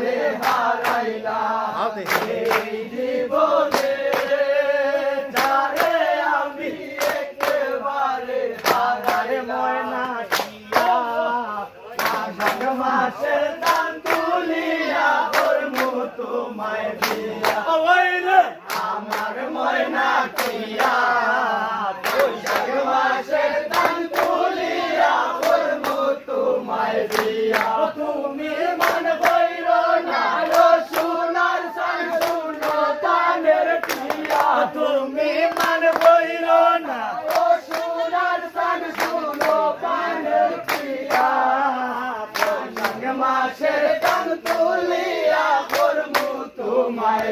তারে হারাইলাম এই জীবনে তারে আমি ময়না কিয়া মাঘ মাসে মতো মায় দিয়া। তুমি মন বৈশাখ কান তুলিয়া করমু তোমায়